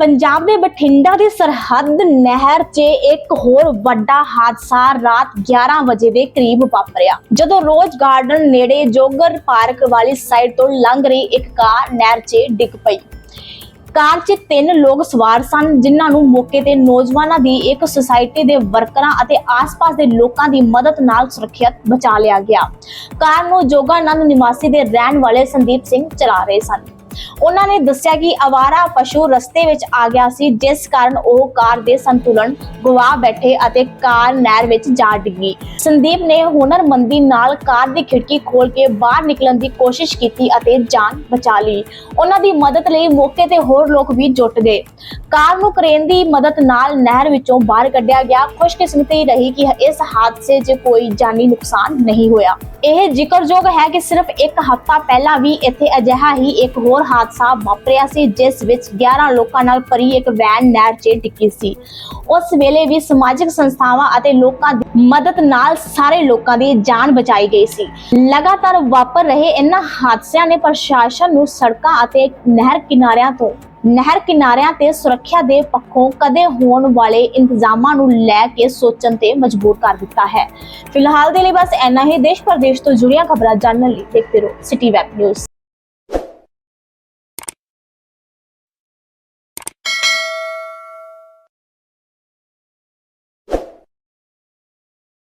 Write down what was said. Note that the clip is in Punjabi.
ਪੰਜਾਬ ਦੇ ਬਠਿੰਡਾ ਦੀ ਸਰਹੱਦ ਨਹਿਰ 'ਚ ਇੱਕ ਹੋਰ ਵੱਡਾ ਹਾਦਸਾ ਰਾਤ 11 ਵਜੇ ਦੇ ਕਰੀਬ ਵਾਪਰਿਆ। ਜਦੋਂ ਰੋਜ਼ ਗਾਰਡਨ ਨੇੜੇ ਜੋਗਰ ਪਾਰਕ ਵਾਲੀ ਸਾਈਡ ਤੋਂ ਲੰਘ ਰਹੀ ਇੱਕ ਕਾਰ ਨਹਿਰ 'ਚ ਡਿੱਗ ਪਈ। ਕਾਰ 'ਚ ਤਿੰਨ ਲੋਕ ਸਵਾਰ ਸਨ, ਜਿਨ੍ਹਾਂ ਨੂੰ ਮੌਕੇ ਤੇ ਨੌਜਵਾਨਾਂ ਦੀ ਇੱਕ ਸੁਸਾਇਟੀ ਦੇ ਵਰਕਰਾਂ ਅਤੇ ਆਸ-ਪਾਸ ਦੇ ਲੋਕਾਂ ਦੀ ਮਦਦ ਨਾਲ ਸੁਰੱਖਿਅਤ ਬਚਾ ਲਿਆ ਗਿਆ। ਕਾਰ ਨੂੰ ਜੋਗਾਨੰਦ ਨਿਵਾਸੀ ਦੇ ਰਹਿਣ ਵਾਲੇ ਸੰਦੀਪ ਸਿੰਘ ਚਲਾ ਰਹੇ ਸਨ। ਉਹਨਾਂ ਨੇ ਦੱਸਿਆ ਕਿ ਆਵਾਰਾ ਪਸ਼ੂ ਰਸਤੇ ਵਿੱਚ ਆ ਗਿਆ ਸੀ, ਜਿਸ ਕਾਰਨ ਉਹ ਕਾਰ ਦੇ ਸੰਤੁਲਨ ਗਵਾ ਬੈਠੇ ਅਤੇ ਕਾਰ ਨਹਿਰ ਵਿੱਚ ਜਾ ਡਿੱਗੀ। ਸੰਦੀਪ ਨੇ ਹੁਨਰਮੰਦੀ ਨਾਲ ਕਾਰ ਦੀ ਖਿੜਕੀ ਖੋਲ ਕੇ ਬਾਹਰ ਨਿਕਲਣ ਦੀ ਕੋਸ਼ਿਸ਼ ਕੀਤੀ ਅਤੇ ਜਾਨ ਬਚਾ ਲਈ। ਉਹਨਾਂ ਦੀ ਮਦਦ ਲਈ ਮੌਕੇ ਤੇ ਹੋਰ ਲੋਕ ਵੀ ਜੁਟ ਗਏ। ਕਾਰ ਨੂੰ ਕਰੇਨ ਦੀ ਮਦਦ ਨਾਲ ਨਹਿਰ ਵਿੱਚੋਂ ਬਾਹਰ ਕੱਢਿਆ ਗਿਆ। ਖੁਸ਼ਕਿਸਮਤੀ ਰਹੀ ਕਿ ਇਸ ਹਾਦਸੇ 'ਚ ਕੋਈ ਜਾਨੀ ਨੁਕਸਾਨ ਨਹੀਂ ਹੋਇਆ। ਇਹ ਜ਼ਿਕਰਯੋਗ ਹੈ ਕਿ ਸਿਰਫ ਇੱਕ ਹਫ਼ਤਾ ਪਹਿਲਾਂ ਵੀ ਇੱਥੇ ਅਜਿਹਾ ਹੀ ਇੱਕ ਹੋਰ ਹਾਦਸਾ ਵਾਪਰਿਆ ਸੀ, ਜਿਸ ਵਿੱਚ 11 ਲੋਕਾਂ ਨਾਲ ਭਰੀ ਇੱਕ ਵੈਨ ਨਹਿਰ 'ਚ ਡਿੱਗੀ ਸੀ। ਉਸ ਵੇਲੇ ਵੀ ਸਮਾਜਿਕ ਸੰਸਥਾਵਾਂ ਅਤੇ ਲੋਕਾਂ ਦੀ ਮਦਦ ਨਾਲ ਸਾਰੇ ਲੋਕਾਂ ਦੀ ਜਾਨ ਬਚਾਈ ਗਈ ਸੀ। ਲਗਾਤਾਰ ਵਾਪਰ ਰਹੇ ਇਹਨਾਂ ਹਾਦਸਿਆਂ ਨੇ ਪ੍ਰਸ਼ਾਸਨ ਨੂੰ ਸੜਕਾਂ ਅਤੇ ਨਹਿਰ ਕਿਨਾਰਿਆਂ ਤੋਂ, ਨਹਿਰ ਕਿਨਾਰਿਆਂ ਤੇ ਸੁਰੱਖਿਆ ਦੇ ਪੱਖੋਂ ਕਦੇ ਹੋਣ ਵਾਲੇ ਇੰਤਜ਼ਾਮਾਂ ਨੂੰ ਲੈ ਕੇ ਸੋਚਣ ਤੇ ਮਜਬੂਰ ਕਰ ਦਿੱਤਾ ਹੈ। ਫਿਲਹਾਲ ਦੇ ਲਈ ਬਸ ਇੰਨਾ ਹੀ। ਦੇਸ਼ ਪ੍ਰਦੇਸ਼ ਤੋਂ ਜੁੜੀਆਂ ਖਬਰਾਂ ਜਾਣਨ ਲਈ ਦੇਖਦੇ ਰਹੋ। City web news.